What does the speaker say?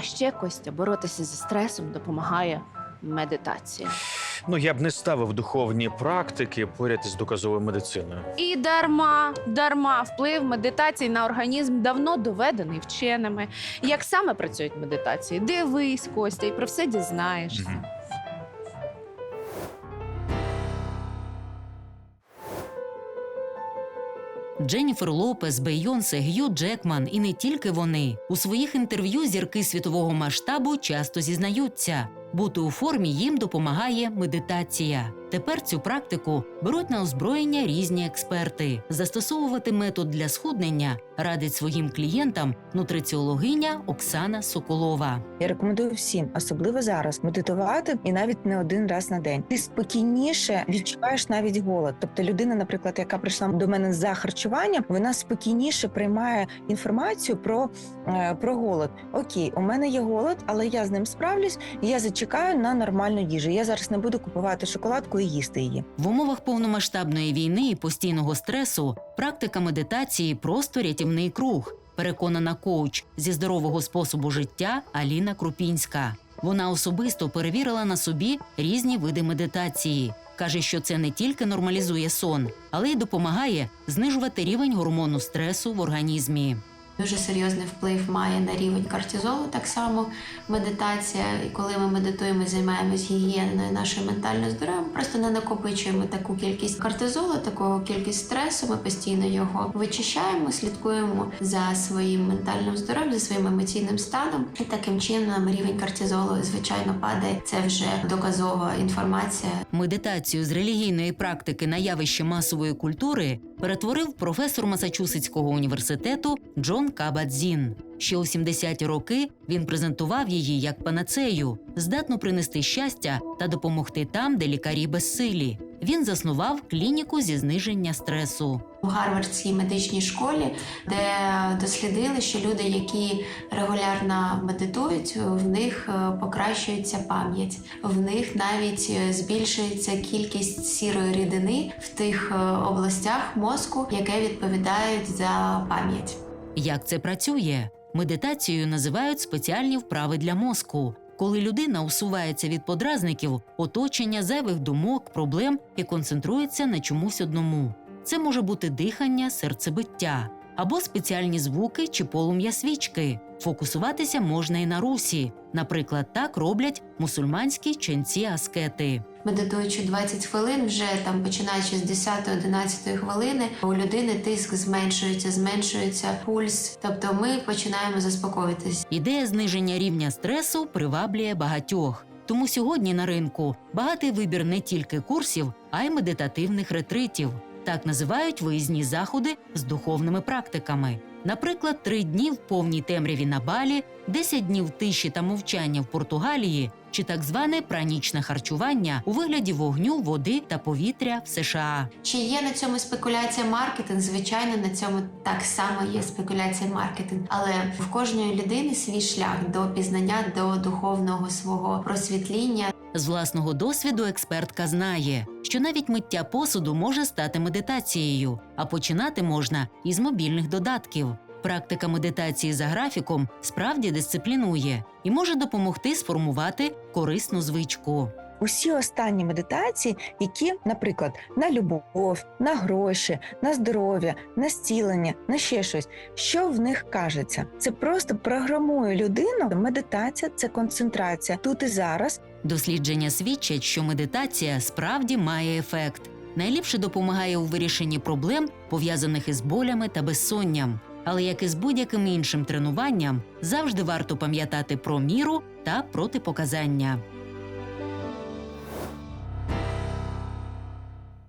А ще Костя боротися зі стресом допомагає медитація. Ну я б не ставив духовні практики поряд із доказовою медициною. І дарма, дарма вплив медитації на організм давно доведений вченими. Як саме працюють медитації? Дивись, Костя, і про все дізнаєшся. Мгм. Дженніфер Лопес, Бейонсе, Г'ю Джекман і не тільки вони. У своїх інтерв'ю зірки світового масштабу часто зізнаються. Бути у формі їм допомагає медитація. Тепер цю практику беруть на озброєння різні експерти. Застосовувати метод для схуднення радить своїм клієнтам нутриціологиня Оксана Соколова. Я рекомендую всім, особливо зараз, медитувати і навіть не один раз на день. Ти спокійніше відчуваєш навіть голод. Тобто, людина, наприклад, яка прийшла до мене за харчуванням, вона спокійніше приймає інформацію про, е, про голод. Окей, у мене є голод, але я з ним справлюсь. і Я зачекаю на нормальну їжу. Я зараз не буду купувати шоколадку і їсти її. В умовах повномасштабної війни і постійного стресу практика медитації просто рятівний круг. Переконана коуч зі здорового способу життя Аліна Крупінська. Вона особисто перевірила на собі різні види медитації. каже, що це не тільки нормалізує сон, але й допомагає знижувати рівень гормону стресу в організмі. Дуже серйозний вплив має на рівень кортизолу, так само медитація. І коли ми медитуємо, займаємось гігієною нашого ментального здоров'я, ми просто не накопичуємо таку кількість кортизолу, таку кількість стресу. Ми постійно його вичищаємо, слідкуємо за своїм ментальним здоров'ям, за своїм емоційним станом. І таким чином рівень кортизолу, звичайно, падає. Це вже доказова інформація. Медитацію з релігійної практики на явище масової культури перетворив професор Масачусетського університету Джон Кабадзін. Ще у 70-ті роки він презентував її як панацею, здатну принести щастя та допомогти там, де лікарі безсилі. Він заснував клініку зі зниження стресу. у Гарвардській медичній школі, де дослідили, що люди, які регулярно медитують, в них е, покращується пам'ять, в них навіть е, збільшується кількість сірої рідини в тих е, областях мозку, яке відповідають за пам'ять. Як це працює? Медитацією називають спеціальні вправи для мозку. Коли людина усувається від подразників, оточення зайвих думок, проблем і концентрується на чомусь одному. Це може бути дихання, серцебиття або спеціальні звуки чи полум'я свічки. Фокусуватися можна і на русі. Наприклад, так роблять мусульманські ченці аскети. Медитуючи 20 хвилин, вже там починаючи з 10-11 хвилини, у людини тиск зменшується, зменшується пульс. Тобто ми починаємо заспокоїтись. Ідея зниження рівня стресу приваблює багатьох. Тому сьогодні на ринку багатий вибір не тільки курсів, а й медитативних ретритів. Так називають виїзні заходи з духовними практиками. Наприклад, три дні в повній темряві на Балі, 10 днів тиші та мовчання в Португалії, чи так зване пранічне харчування у вигляді вогню, води та повітря в США. Чи є на цьому спекуляція маркетинг? Звичайно, на цьому так само є спекуляція маркетинг, але в кожної людини свій шлях до пізнання, до духовного свого просвітління. З власного досвіду експертка знає, що навіть миття посуду може стати медитацією, а починати можна із мобільних додатків. Практика медитації за графіком справді дисциплінує і може допомогти сформувати корисну звичку. Усі останні медитації, які, наприклад, на любов, на гроші, на здоров'я, на зцілення, на ще щось, що в них кажеться, це просто програмує людину. Медитація це концентрація тут і зараз. Дослідження свідчать, що медитація справді має ефект. Найліпше допомагає у вирішенні проблем, пов'язаних із болями та безсонням. Але як і з будь-яким іншим тренуванням, завжди варто пам'ятати про міру та протипоказання.